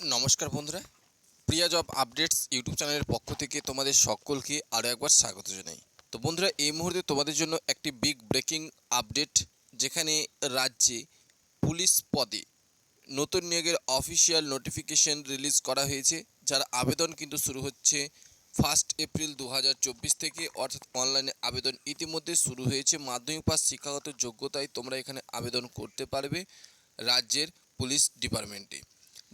নমস্কার বন্ধুরা। প্রিয়া job updates YouTube চ্যানেলের পক্ষ থেকে তোমাদের সকলকে আরও একবার স্বাগত জানাই। তো বন্ধুরা, এই মুহূর্তে তোমাদের জন্য একটি বিগ ব্রেকিং আপডেট যেখানে রাজ্যে পুলিশ পদে নতুন নিয়োগের অফিসিয়াল নোটিফিকেশন রিলিজ করা হয়েছে, যার আবেদন কিন্তু শুরু হচ্ছে ফার্স্ট এপ্রিল দু হাজার চব্বিশ থেকে। অর্থাৎ অনলাইনে আবেদন ইতিমধ্যে শুরু হয়েছে। মাধ্যমিক পাস শিক্ষাগত যোগ্যতায় তোমরা এখানে আবেদন করতে পারবে রাজ্যের পুলিশ ডিপার্টমেন্টে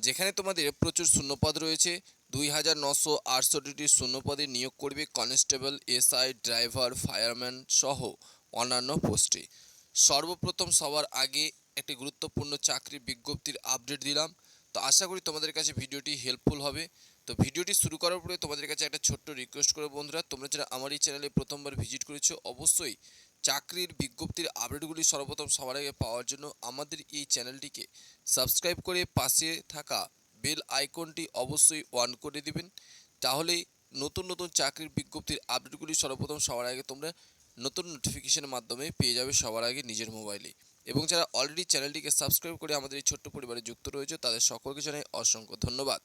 যেখানে তোমাদের প্রচুর শূন্যপদ রয়েছে। দুই হাজার নশো আটষট্টিটি শূন্যপদে নিয়োগ করবে কনস্টেবল, এসআই, ড্রাইভার, ফায়ারম্যান সহ অন্যান্য পোস্টে। সর্বপ্রথম সবার আগে একটি গুরুত্বপূর্ণ চাকরি বিজ্ঞপ্তির আপডেট দিলাম। তো আশা করি তোমাদের কাছে ভিডিওটি হেল্পফুল হবে। তো ভিডিওটি শুরু করার পরে তোমাদের কাছে একটা ছোট্ট রিকোয়েস্ট করো বন্ধুরা। তোমরা যারা আমার এই চ্যানেলে প্রথমবার ভিজিট করেছ, অবশ্যই চাকরির বিজ্ঞপ্তির আপডেটগুলি সর্বপ্রথম সবার আগে পাওয়ার জন্য আমাদের এই চ্যানেলটিকে সাবস্ক্রাইব করে পাশে থাকা বেল আইকনটি অবশ্যই অন করে দিবেন। তাহলেই নতুন নতুন চাকরির বিজ্ঞপ্তির আপডেটগুলি সর্বপ্রথম সবার আগে তোমরা নতুন নোটিফিকেশনের মাধ্যমে পেয়ে যাবে সবার আগে নিজের মোবাইলে এবং যারা অলরেডি চ্যানেলটিকে সাবস্ক্রাইব করে আমাদের এই ছোট্ট পরিবারে যুক্ত রয়েছে, তাদের সকলকে জানাই অসংখ্য ধন্যবাদ।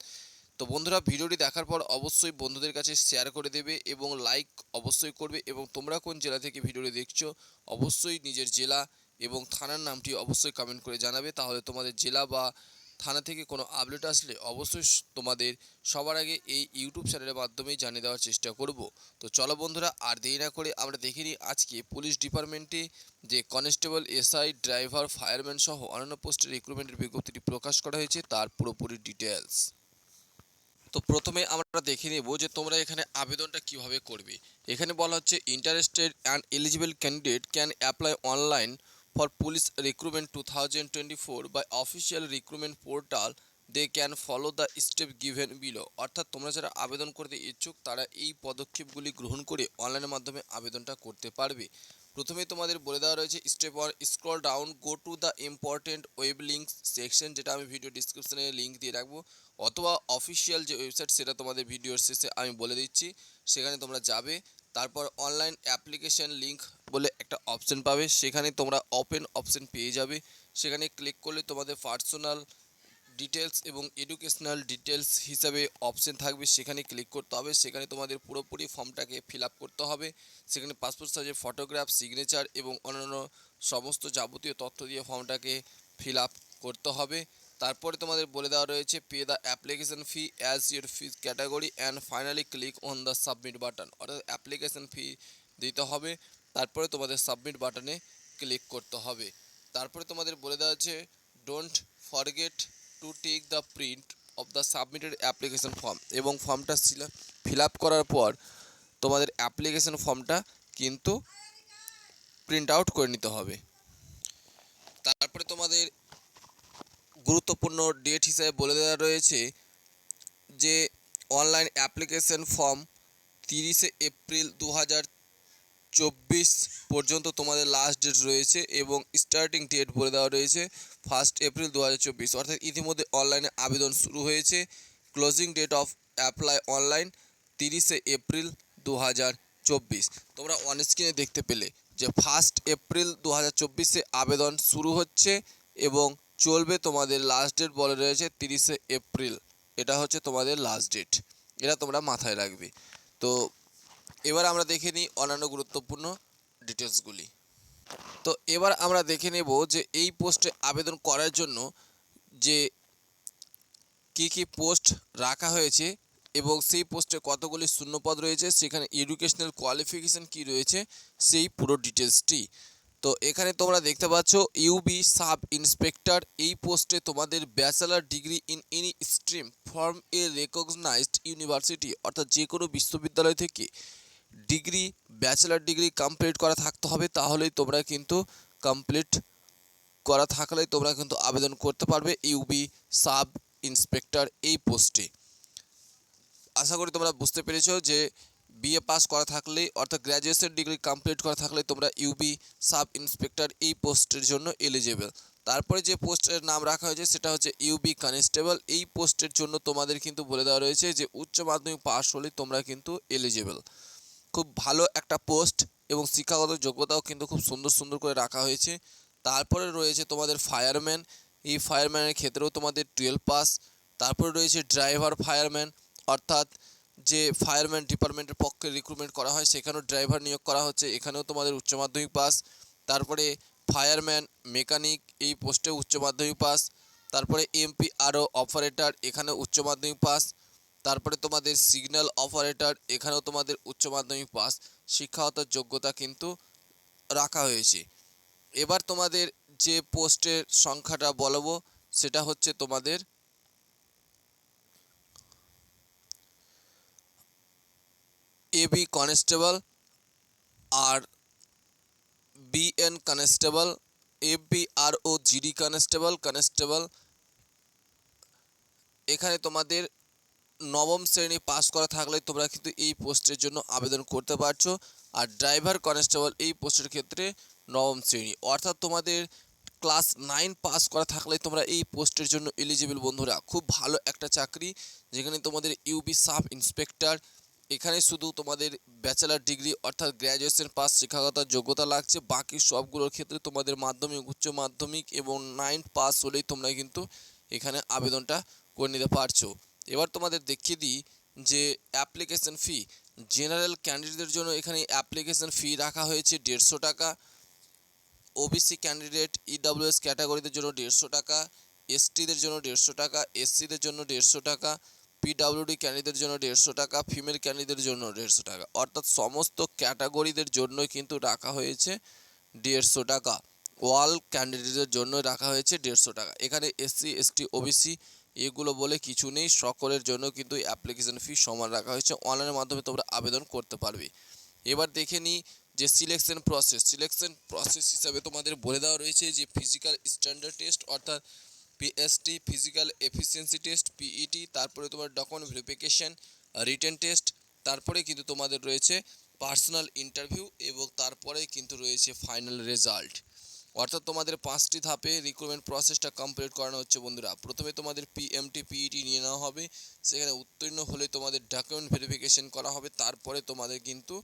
তো বন্ধুরা ভিডিওটি দেখার পর অবশ্যই বন্ধুদের কাছে শেয়ার করে দেবে এবং লাইক অবশ্যই করবে এবং তোমরা কোন জেলা থেকে ভিডিওটি দেখছ অবশ্যই নিজের জেলা এবং থানার নামটি অবশ্যই কমেন্ট করে জানাবে। তাহলে তোমাদের জেলা বা থানা থেকে কোনো আপডেট আসলে অবশ্যই তোমাদের সবার আগে এই ইউটিউব চ্যানেলের মাধ্যমেই জানিয়ে দেওয়ার চেষ্টা করব। তো চলো বন্ধুরা, আর দেরি না করে আমরা দেখে নিই আজকে পুলিশ ডিপার্টমেন্টে যে কনস্টেবল এসআই ড্রাইভার ফায়ারম্যান সহ অন্যান্য পোস্টের রিক্রুটমেন্টের বিজ্ঞপ্তিটি প্রকাশ করা হয়েছে, তার পুরোপুরি ডিটেলস তো প্রথমে আমরা দেখে নেব যে তোমরা এখানে আবেদনটা কীভাবে করবে। এখানে বলা হচ্ছে interested and eligible candidate can apply online for police recruitment two thousand twenty four by official recruitment portal they can follow the step given below অর্থাৎ তোমরা যারা আবেদন করতে ইচ্ছুক, তারা এই পদক্ষেপগুলি গ্রহণ করে অনলাইনের মাধ্যমে আবেদনটা করতে পারবে। প্রথমে তোমাদের বলে দেওয়া রয়েছে step one scroll down go to the important web link section যেটা আমি ভিডিও ডিসক্রিপশনে লিঙ্ক দিয়ে রাখব, অথবা অফিসিয়াল যে ওয়েবসাইট সেটা তোমাদের ভিডিওর শেষে আমি বলে দিচ্ছি, সেখানে তোমরা যাবে, তারপর অনলাইন অ্যাপ্লিকেশন লিঙ্ক বলে একটা অপশন পাবে, সেখানে তোমরা ওপেন অপশন পেয়ে যাবে, সেখানে ক্লিক করলে তোমাদের পার্সোনাল ডিটেলস এবং এডুকেশনাল ডিটেলস হিসাবে অপশন থাকবে, সেখানে ক্লিক করতে হবে, সেখানে তোমাদের পুরোপুরি ফর্মটাকে ফিল করতে হবে, সেখানে পাসপোর্ট সাইজের ফটোগ্রাফ সিগনেচার এবং অন্যান্য সমস্ত যাবতীয় তথ্য দিয়ে ফর্মটাকে ফিল করতে হবে। তারপরে তোমাদের বলে দেওয়া রয়েছে pay the application fee as your fees category and finally click on the submit button অর্থাৎ অ্যাপ্লিকেশন ফি দিতে হবে, তারপরে তোমাদের সাবমিট বাটনে ক্লিক করতে হবে। তারপরে তোমাদের বলে দেওয়া হচ্ছে don't forget to take the print of the submitted application form এবং ফর্মটা ফিল আপ করার পর তোমাদের অ্যাপ্লিকেশন ফর্মটা কিন্তু প্রিন্ট আউট করে নিতে হবে। তারপরে তোমাদের গুরুত্বপূর্ণ ডেট হিসেবে বলে দেওয়া রয়েছে যে অনলাইন অ্যাপ্লিকেশন ফর্ম তিরিশে এপ্রিল দু হাজার চব্বিশ পর্যন্ত তোমাদের লাস্ট ডেট রয়েছে এবং স্টার্টিং ডেট বলে দেওয়া রয়েছে ফার্স্ট এপ্রিল দু হাজার চব্বিশ। অর্থাৎ ইতিমধ্যে অনলাইনে আবেদন শুরু হয়েছে। Closing date of apply online তিরিশে এপ্রিল দু হাজার চব্বিশ। তোমরা অন স্ক্রিনে দেখতে পেলে যে ফার্স্ট এপ্রিল দু হাজার চব্বিশে আবেদন শুরু হচ্ছে এবং চলবে তোমাদের লাস্ট ডেট বলে রয়েছে তিরিশে এপ্রিল এটা হচ্ছে তোমাদের লাস্ট ডেট এটা তোমরা মাথায় রাখবে। তো এবার আমরা দেখে নিই অন্যান্য গুরুত্বপূর্ণ ডিটেলসগুলি তো এবার আমরা দেখে নেব যে এই পোস্টে আবেদন করার জন্য যে কি কি পোস্ট রাখা হয়েছে এবং সেই পোস্টে কতগুলি শূন্যপদ রয়েছে, সেখানে এডুকেশনাল কোয়ালিফিকেশান কি রয়েছে, সেই পুরো ডিটেলসটি তো এখানে তোমরা দেখতে পাচ্ছ ইউবি সাব ইন্সপেক্টর এই পোস্টে তোমাদের bachelor degree in any stream from a recognised university অর্থাৎ যে কোনো বিশ্ববিদ্যালয় থেকে ডিগ্রি, ব্যাচেলার ডিগ্রি কমপ্লিট করা থাকতে হবে, তাহলেই তোমরা কিন্তু কমপ্লিট করা থাকলে তোমরা কিন্তু আবেদন করতে পারবে ইউবি সাব ইন্সপেক্টর এই পোস্টে আশা করি তোমরা বুঝতে পেরেছ যে বিএ পাস করা থাকলে, অর্থাৎ গ্র্যাজুয়েশন ডিগ্রি কমপ্লিট করা থাকলে তোমরা ইউবি সাব ইন্সপেক্টর এই পোস্টের জন্য এলিজেবল তারপরে যে পোস্টের নাম রাখা হয়েছে, সেটা হচ্ছে ইউবি কনস্টেবল এই পোস্টের জন্য তোমাদের কিন্তু বলে দেওয়া রয়েছে যে উচ্চ মাধ্যমিক পাস হলে তোমরা কিন্তু এলিজেবল খুব ভালো একটা পোস্ট এবং শিক্ষাগত যোগ্যতাও কিন্তু খুব সুন্দর সুন্দর করে রাখা হয়েছে। তারপরে রয়েছে তোমাদের ফায়ারম্যান এই ফায়ারম্যানের ক্ষেত্রেও তোমাদের টুয়েলভ পাস তারপরে রয়েছে ড্রাইভার ফায়ারম্যান অর্থাৎ যে ফায়ারম্যান ডিপার্টমেন্টের পক্ষে রিক্রুটমেন্ট করা হয়, সেখানেও ড্রাইভার নিয়োগ করা হচ্ছে। এখানেও তোমাদের উচ্চ মাধ্যমিক পাস তারপরে ফায়ারম্যান মেকানিক এই পোস্টে উচ্চ মাধ্যমিক পাস তারপরে এমপি আরও অপারেটর এখানে উচ্চ মাধ্যমিক পাস তারপরে তোমাদের সিগন্যাল অপারেটর এখানেও তোমাদের উচ্চ মাধ্যমিক পাস শিক্ষাগত যোগ্যতা কিন্তু রাখা হয়েছে। এবার তোমাদের যে পোস্টের সংখ্যাটা বলব, সেটা হচ্ছে তোমাদের এবি কনস্টেবল আর BN constable FB R O GD constable constable এখানে তোমাদের নবম শ্রেণি পাস করা থাকলে তোমরা কিন্তু এই পোস্টের জন্য আবেদন করতে পারছ। আর ড্রাইভার কনস্টেবল এই পোস্টের ক্ষেত্রে নবম শ্রেণি। অর্থাৎ তোমাদের ক্লাস নাইন পাস করা থাকলে তোমরা এই পোস্টের জন্য এলিজিবল বন্ধুরা। খুব ভালো একটা চাকরি, যেখানে তোমাদের ইউবি সাব ইন্সপেক্টর এখানে শুধু তোমাদের ব্যাচেলার ডিগ্রি অর্থাৎ গ্র্যাজুয়েশন পাস শিক্ষাগত যোগ্যতা লাগছে। বাকি সবগুলোর ক্ষেত্রে তোমাদের মাধ্যমিক, উচ্চ মাধ্যমিক এবং নাইন পাস হলেই তোমরা কিন্তু এখানে আবেদনটা করে নিতে পারছ। এবার তোমাদের দেখিয়ে দিই যে অ্যাপ্লিকেশন ফি জেনারেল ক্যান্ডিডেটদের জন্য এখানে অ্যাপ্লিকেশন ফি রাখা হয়েছে দেড়শো টাকা ওবিসি ক্যান্ডিডেট ইডাব্লিউএস ক্যাটাগরিদের জন্য দেড়শো টাকা এসটিদের জন্য দেড়শো টাকা এসসিদের জন্য দেড়শো টাকা পিডাব্লিউডি ক্যান্ডিডেটের জন্য দেড়শো টাকা ফিমেল ক্যান্ডিডেটের জন্য দেড়শো টাকা। অর্থাৎ সমস্ত ক্যাটাগরিদের জন্য কিন্তু রাখা হয়েছে দেড়শো টাকা। ওয়াল ক্যান্ডিডেটের জন্য রাখা হয়েছে দেড়শো টাকা। এখানে এসসি এসটি ওবিসি এগুলো বলে কিছু নেই। সকলের জন্য কিন্তু অ্যাপ্লিকেশন ফি সমান রাখা হয়েছে। অনলাইনের মাধ্যমে তোমরা আবেদন করতে পারবে। এবার দেখে নিই যে সিলেকশন প্রসেস সিলেকশন প্রসেস হিসাবে তোমাদের বলে দেওয়া রয়েছে যে ফিজিক্যাল স্ট্যান্ডার্ড টেস্ট অর্থাৎ PST physical efficiency test PET তারপরে তোমার ডকুমেন্ট ভেরিফিকেশন রিটেন টেস্ট তারপরে কিন্তু তোমাদের রয়েছে পার্সোনাল ইন্টারভিউ এবং তারপরে কিন্তু রয়েছে ফাইনাল রেজাল্ট অর্থাৎ তোমাদের পাঁচটি ধাপে রিক্রুটমেন্ট প্রসেসটা কমপ্লিট করানো হচ্ছে বন্ধুরা। প্রথমে তোমাদের পিএমটি পিইটি নিয়ে নেওয়া হবে। সেখানে উত্তীর্ণ হলে তোমাদের ডকুমেন্ট ভেরিফিকেশন করা হবে। তারপরে তোমাদের কিন্তু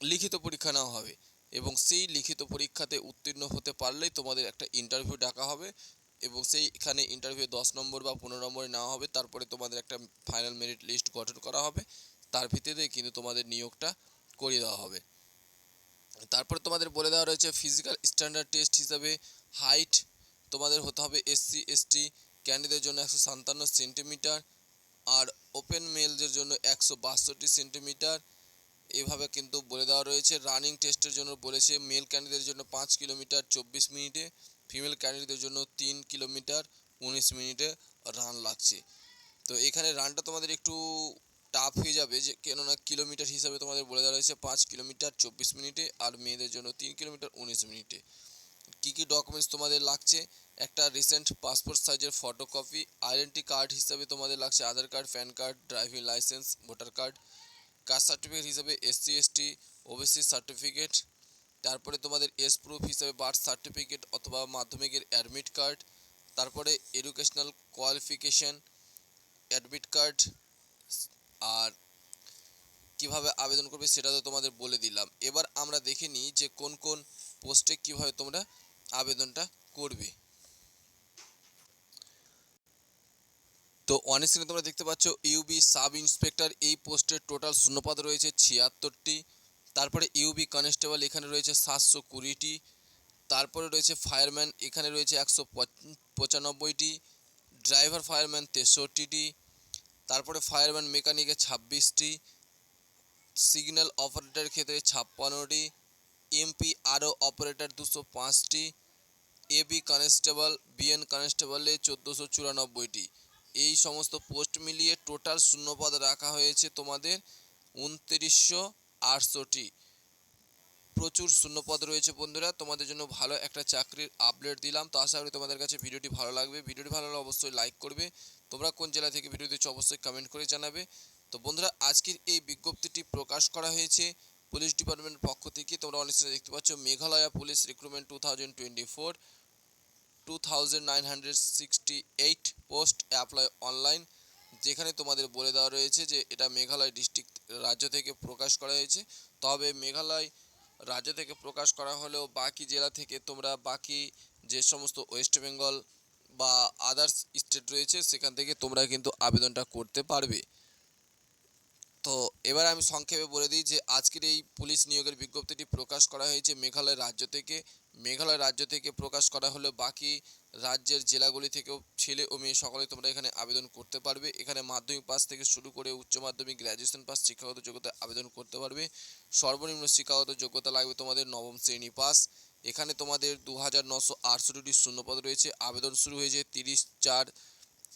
লিখিত পরীক্ষা নেওয়া হবে। এবং সেই লিখিত পরীক্ষাতে উত্তীর্ণ হতে পারলেই তোমাদের একটা ইন্টারভিউ ডাকা হবে। এবং সেইখানে ইন্টারভিউ দশ নম্বর বা পনেরো নম্বরে নেওয়া হবে। তারপরে তোমাদের একটা ফাইনাল মেরিট লিস্ট গঠন করা হবে। তার ভিত্তিতে কিন্তু তোমাদের নিয়োগটা করিয়ে দেওয়া হবে। তারপরে তোমাদের বলে দেওয়া রয়েছে ফিজিক্যাল স্ট্যান্ডার্ড টেস্ট হিসাবে হাইট তোমাদের হতে হবে এসসি এসটি ক্যান্ডিদের জন্য একশো সাতান্ন সেন্টিমিটার আর ওপেন মেলদের জন্য একশো বাষট্টি সেন্টিমিটার এভাবে কিন্তু বলে দেওয়া রয়েছে। রানিং টেস্টের জন্য বলেছে মেল ক্যান্ডিডেটের জন্য পাঁচ কিলোমিটার চব্বিশ মিনিটে ফিমেল ক্যান্ডিডেটের জন্য তিন কিলোমিটার উনিশ মিনিটে রান লাগছে। তো এখানে রানটা তোমাদের একটু টাফ হয়ে যাবে যে, কেননা কিলোমিটার হিসাবে তোমাদের বলে দেওয়া রয়েছে পাঁচ কিলোমিটার চব্বিশ মিনিটে আর মেয়েদের জন্য তিন কিলোমিটার উনিশ মিনিটে। কী কী ডকুমেন্টস তোমাদের লাগছে? একটা রিসেন্ট পাসপোর্ট সাইজের ফটোকপি আইডেন্টি কার্ড হিসাবে তোমাদের লাগছে Aadhaar card PAN card driving licence voter card caste certificate হিসাবে এসসি এসটি ওবিসি সার্টিফিকেট তারপরে তোমাদের এস প্রুফ হিসাবে বার্থ সার্টিফিকেট অথবা মাধ্যমিকের অ্যাডমিট কার্ড তারপরে এডুকেশনাল কোয়ালিফিকেশন অ্যাডমিট কার্ড আর কীভাবে আবেদন করবে সেটা তো তোমাদের বলে দিলাম। এবার আমরা দেখে নিই যে কোন কোন পোস্টে কীভাবে তোমরা আবেদনটা করবে। তো অনেক স্ক্রিনে তোমরা দেখতে পাচ্ছ ইউবি সাব ইন্সপেক্টর এই পোস্টের টোটাল শূন্যপদ রয়েছে ছিয়াত্তরটি। তারপরে ইউবি কনস্টেবল এখানে রয়েছে সাতশো কুড়িটি। তারপরে রয়েছে ফায়ারম্যান এখানে রয়েছে একশো পঁচানব্বইটি। Driver fireman তেষট্টিটি। তারপরে ফায়ারম্যান মেকানিকে ছাব্বিশটি সিগন্যাল অপারেটরের ক্ষেত্রে ছাপ্পান্নটি এমপি আরও অপারেটর দুশো পাঁচটি এবি কনস্টেবল বিএন কনস্টেবলে চোদ্দোশো চুরানব্বইটি। এই সমস্ত পোস্ট মিলিয়ে টোটাল শূন্যপদ রাখা হয়েছে তোমাদের উনত্রিশশো আটশোটি প্রচুর শূন্যপদ রয়েছে বন্ধুরা, তোমাদের জন্য ভালো একটা চাকরির আপডেট দিলাম। তো আশা করি তোমাদের কাছে ভিডিওটি ভালো লাগবে। ভিডিওটি ভালো লাগলে অবশ্যই লাইক করবে। তোমরা কোন জেলা থেকে ভিডিও দিচ্ছ অবশ্যই কমেন্ট করে জানাবে। তো বন্ধুরা, আজকের এই বিজ্ঞপ্তিটি প্রকাশ করা হয়েছে পুলিশ ডিপার্টমেন্টের পক্ষ থেকে। তোমরা অনেক সময় দেখতে পাচ্ছ, Meghalaya police recruitment two thousand twenty four two thousand nine hundred sixty eight post apply online যেখানে তোমাদের বলে দেওয়া রয়েছে যে এটা মেঘালয় ডিস্ট্রিক্ট রাজ্য থেকে প্রকাশ করা হয়েছে। তবে মেঘালয় রাজ্য থেকে প্রকাশ করা হলেও বাকি জেলা থেকে তোমরা বাকি যে সমস্ত ওয়েস্ট বেঙ্গল বা আদার্স স্টেট রয়েছে, সেখান থেকে তোমরা কিন্তু আবেদনটা করতে পারবে। তো এবার আমি সংক্ষেপে বলে দিই যে, আজকের এই পুলিশ নিয়োগের বিজ্ঞপ্তিটি প্রকাশ করা হয়েছে মেঘালয় রাজ্য থেকে। মেঘালয় রাজ্য থেকে প্রকাশ করা হলে, বাকি রাজ্যের জেলাগুলি থেকেও ছেলে ও মেয়ে সকলে তোমরা এখানে আবেদন করতে পারবে। এখানে মাধ্যমিক পাস থেকে শুরু করে উচ্চ মাধ্যমিক গ্র্যাজুয়েশন পাস শিক্ষাগত যোগ্যতা আবেদন করতে পারবে। সর্বনিম্ন শিক্ষাগত যোগ্যতা লাগবে তোমাদের নবম শ্রেণি পাস এখানে তোমাদের দু হাজার নশো আটষট্টিটি শূন্যপদ রয়েছে। আবেদন শুরু হয়েছে তিরিশ চার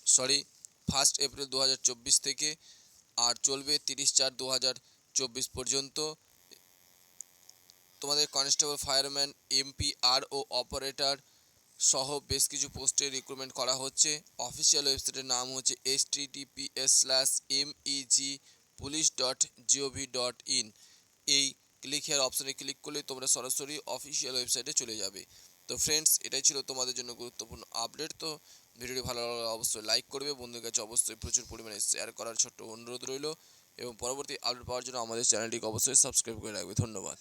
সরি ফার্স্ট এপ্রিল দু হাজার চব্বিশ থেকে আর চলবে তিরিশ চার দু পর্যন্ত। তোমাদের constable fireman MP R O operator সহ বেশ কিছু পোস্টে রিক্রুটমেন্ট করা হচ্ছে। অফিসিয়াল ওয়েবসাইটের নাম হচ্ছে S T TPS slash MEG police dot GOV dot in এই ক্লিক হেয়ার অপশানে ক্লিক করলে তোমরা সরাসরি অফিসিয়াল ওয়েবসাইটে চলে যাবে। তো ফ্রেন্ডস এটাই ছিল তোমাদের জন্য গুরুত্বপূর্ণ আপডেট তো ভিডিওটি ভালো লাগলে অবশ্যই লাইক করবে। বন্ধুদের কাছে অবশ্যই প্রচুর পরিমাণে শেয়ার করার ছোট্ট অনুরোধ রইল। এবং পরবর্তী আপডেট পাওয়ার জন্য আমাদের চ্যানেলটিকে অবশ্যই সাবস্ক্রাইব করে রাখবে। ধন্যবাদ।